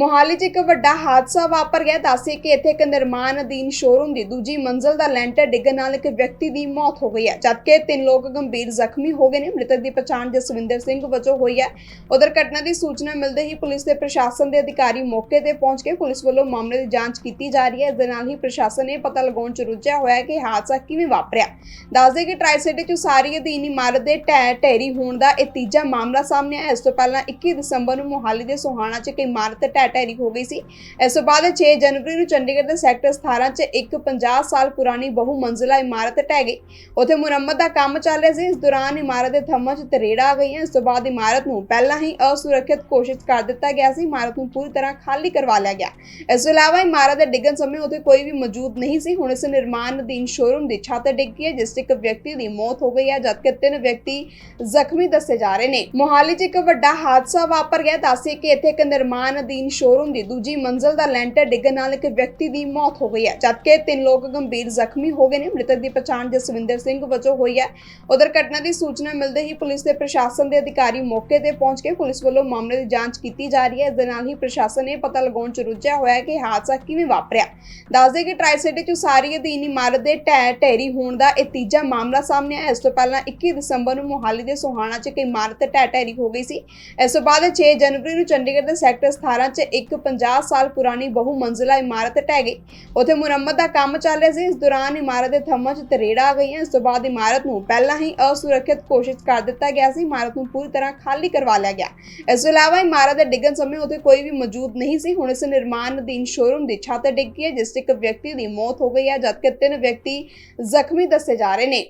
ਮੋਹਾਲੀ 'ਚ ਇੱਕ ਵੱਡਾ ਹਾਦਸਾ ਵਾਪਰ ਗਿਆ। ਦੱਸੇ ਕਿ ਇੱਥੇ ਇੱਕ ਨਿਰਮਾਣ ਅਧੀਨ ਸ਼ੋਰੂਮ ਦੀ ਦੂਜੀ ਮੰਜ਼ਲ ਦਾ ਲੈਂਟਰ ਡਿੱਗਣ ਨਾਲ ਇੱਕ ਵਿਅਕਤੀ ਦੀ ਮੌਤ ਹੋ ਗਈ ਹੈ। ਜਦਕਿ ਤਿੰਨ ਲੋਕ ਗੰਭੀਰ ਜ਼ਖਮੀ ਹੋ ਗਏ ਨੇ, ਮ੍ਰਿਤਕ ਦੀ ਪਛਾਣ ਜਸਵਿੰਦਰ ਸਿੰਘ ਵਜੋਂ ਹੋਈ ਹੈ। ਉਧਰ ਘਟਨਾ ਦੀ ਸੂਚਨਾ ਮਿਲਦੇ ਹੀ ਪੁਲਿਸ ਤੇ ਪ੍ਰਸ਼ਾਸਨ ਦੇ ਅਧਿਕਾਰੀ ਮੌਕੇ ਤੇ ਪਹੁੰਚ ਕੇ ਪੁਲਿਸ ਵੱਲੋਂ ਮਾਮਲੇ ਦੀ ਜਾਂਚ ਕੀਤੀ ਜਾ ਰਹੀ ਹੈ। ਇਸ ਦੇ ਨਾਲ ਹੀ ਪ੍ਰਸ਼ਾਸਨ ਨੇ ਪਤਾ ਲਗਾਉਣ 'ਚ ਰੁੱਝਿਆ ਹੋਇਆ ਹੈ ਕਿ ਹਾਦਸਾ ਕਿਵੇਂ ਵਾਪਰਿਆ। ਦੱਸਦੇ ਕਿ ਟ੍ਰਾਈ ਸਿਟੀ 'ਚ ਉਸਾਰੀ ਅਧੀਨ ਇਮਾਰਤ ਦੇ ਢਹਿ ਢੇਰੀ ਹੋਣ ਦਾ ਇਹ ਤੀਜਾ ਮਾਮਲਾ ਸਾਹਮਣੇ ਆਇਆ। ਇਸ ਤੋਂ ਪਹਿਲਾਂ 21 ਦਸੰਬਰ ਨੂੰ ਮੋਹਾਲੀ ਦੇ ਸੋਹਾਣਾ 'ਚ ਇੱਕ ਇਮਾਰਤ ਢਹਿ ਢੇਰੀ ਹੋ ਗਈ ਸੀ। ਇਸ ਤੋਂ ਬਾਅਦ 6 ਜਨਵਰੀ ਨੂੰ ਚੰਡੀਗੜ੍ਹ ਦੇ ਸੈਕਟਰ 17 'ਚ ਇੱਕ 50 ਸਾਲ ਪੁਰਾਣੀ ਬਹੁ ਮੰਜ਼ਿਲਾ ਇਮਾਰਤ ਢਹਿ ਗਈ। ਉੱਥੇ ਮੁਰੰਮਤ ਦਾ ਕੰਮ ਚੱਲ ਰਿਹਾ ਸੀ। ਇਸ ਦੌਰਾਨ ਇਮਾਰਤ ਦੇ ਥੰਮਾਂ 'ਚ ਤਰੇੜਾਂ ਆ ਗਈਆਂ। ਇਸ ਤੋਂ ਬਾਅਦ ਇਮਾਰਤ ਨੂੰ ਪਹਿਲਾਂ ਹੀ ਅਸੁਰੱਖਿਅਤ ਘੋਸ਼ਿਤ ਕਰ ਦਿੱਤਾ ਗਿਆ ਸੀ। ਇਮਾਰਤ ਨੂੰ ਪੂਰੀ ਤਰ੍ਹਾਂ ਖਾਲੀ ਕਰਵਾ ਲਿਆ ਗਿਆ। ਇਸ ਤੋਂ ਇਲਾਵਾ ਇਮਾਰਤ ਦੇ ਡਿੱਗਣ ਸਮੇਂ ਉੱਥੇ ਕੋਈ ਵੀ ਮੌਜੂਦ ਨਹੀਂ ਸੀ। ਹੁਣ ਇਸ ਨਿਰਮਾਣ ਅਧੀਨ ਸ਼ੋਰੂਮ ਦੀ ਛੱਤ ਡਿੱਗ ਗਈ ਹੈ, ਜਿਸ 'ਚ ਇੱਕ ਵਿਅਕਤੀ ਦੀ ਮੌਤ ਹੋ ਗਈ ਹੈ, ਜਦਕਿ ਤਿੰਨ ਵਿਅਕਤੀ ਜ਼ਖਮੀ ਦੱਸੇ ਜਾ ਰਹੇ ਨੇ। ਮੋਹਾਲੀ 'ਚ ਇੱਕ ਵੱਡਾ ਹਾਦਸਾ ਵਾਪਰ ਗਿਆ। ਦੱਸੇ ਕਿ ਇੱਥੇ ਇੱਕ ਨਿਰਮਾਣ ਅਧੀਨ ਸ਼ੋਰੂਮ ਦੀ ਦੂਜੀ ਮੰਜ਼ਲ ਦਾ ਲੈਂਟਰ ਡਿੱਗਣ ਨਾਲ ਇੱਕ ਵਿਅਕਤੀ ਦੀ ਮੌਤ ਹੋ ਗਈ ਹੈ। ਜਦਕਿ ਤਿੰਨ ਲੋਕ ਗੰਭੀਰ ਜ਼ਖਮੀ ਹੋ ਗਏ ਨੇ, ਮ੍ਰਿਤਕ ਦੀ ਪਛਾਣ ਜਸਵਿੰਦਰ ਸਿੰਘ ਵਜੋਂ ਹੋਈ ਹੈ। ਉਧਰ ਘਟਨਾ ਦੀ ਸੂਚਨਾ ਮਿਲਦੇ ਹੀ ਪੁਲਿਸ ਤੇ ਪ੍ਰਸ਼ਾਸਨ ਦੇ ਅਧਿਕਾਰੀ ਮੌਕੇ ਤੇ ਪਹੁੰਚ ਕੇ ਪੁਲਿਸ ਵੱਲੋਂ ਮਾਮਲੇ ਦੀ ਜਾਂਚ ਕੀਤੀ ਜਾ ਰਹੀ ਹੈ। ਇਸ ਦੇ ਨਾਲ ਹੀ ਪ੍ਰਸ਼ਾਸਨ ਨੇ ਪਤਾ ਲਗਾਉਣ 'ਚ ਰੁੱਝਿਆ ਹੋਇਆ ਹੈ ਕਿ ਹਾਦਸਾ ਕਿਵੇਂ ਵਾਪਰਿਆ। ਦੱਸਦੇ ਕਿ ਟ੍ਰਾਈ 'ਚ ਉਸਾਰੀ ਅਧੀਨ ਇਮਾਰਤ ਦੇ ਢਹਿ ਢੇਰੀ ਹੋਣ ਦਾ ਇਹ ਤੀਜਾ ਮਾਮਲਾ ਸਾਹਮਣੇ ਆਇਆ। ਇਸ ਤੋਂ ਪਹਿਲਾਂ 21 ਦਸੰਬਰ ਨੂੰ ਮੋਹਾਲੀ ਦੇ ਸੋਹਾਣਾ 'ਚ ਇੱਕ ਇਮਾਰਤ ਢਹਿ ਢੇਰੀ ਹੋ ਗਈ ਸੀ। ਇਸ ਤੋਂ ਬਾਅਦ 6 ਜਨਵਰੀ ਨੂੰ ਚੰਡੀਗੜ੍ਹ ਦੇ ਸੈਕਟਰ 17 'ਚ ਇੱਕ 50 ਸਾਲ ਪੁਰਾਣੀ ਬਹੁ ਮੰਜ਼ਿਲਾ ਇਮਾਰਤ ਢਹਿ ਗਈ। ਉੱਥੇ ਮੁਰੰਮਤ ਦਾ ਕੰਮ ਚੱਲ ਰਿਹਾ ਸੀ। ਇਸ ਦੌਰਾਨ ਇਮਾਰਤ ਦੇ ਥੰਮਾਂ 'ਚ ਤਰੇੜਾਂ ਆ ਗਈਆਂ। ਇਸ ਤੋਂ ਬਾਅਦ ਇਮਾਰਤ ਨੂੰ ਪਹਿਲਾਂ ਹੀ ਅਸੁਰੱਖਿਅਤ ਘੋਸ਼ਿਤ ਕਰ ਦਿੱਤਾ ਗਿਆ ਸੀ। ਇਮਾਰਤ ਨੂੰ ਪੂਰੀ ਤਰ੍ਹਾਂ ਖਾਲੀ ਕਰਵਾ ਲਿਆ ਗਿਆ। ਇਸ ਤੋਂ ਇਲਾਵਾ ਇਮਾਰਤ ਦੇ ਡਿੱਗਣ ਸਮੇਂ ਉੱਥੇ ਕੋਈ ਵੀ ਮੌਜੂਦ ਨਹੀਂ ਸੀ। ਹੁਣ ਇਸ ਨਿਰਮਾਣ ਅਧੀਨ ਸ਼ੋਰੂਮ ਦੀ ਛੱਤ ਡਿੱਗ ਗਈ ਹੈ, ਜਿਸ 'ਚ ਇੱਕ ਵਿਅਕਤੀ ਦੀ ਮੌਤ ਹੋ ਗਈ ਹੈ, ਜਦਕਿ ਤਿੰਨ ਵਿਅਕਤੀ ਜ਼ਖਮੀ ਦੱਸੇ ਜਾ ਰਹੇ ਨੇ।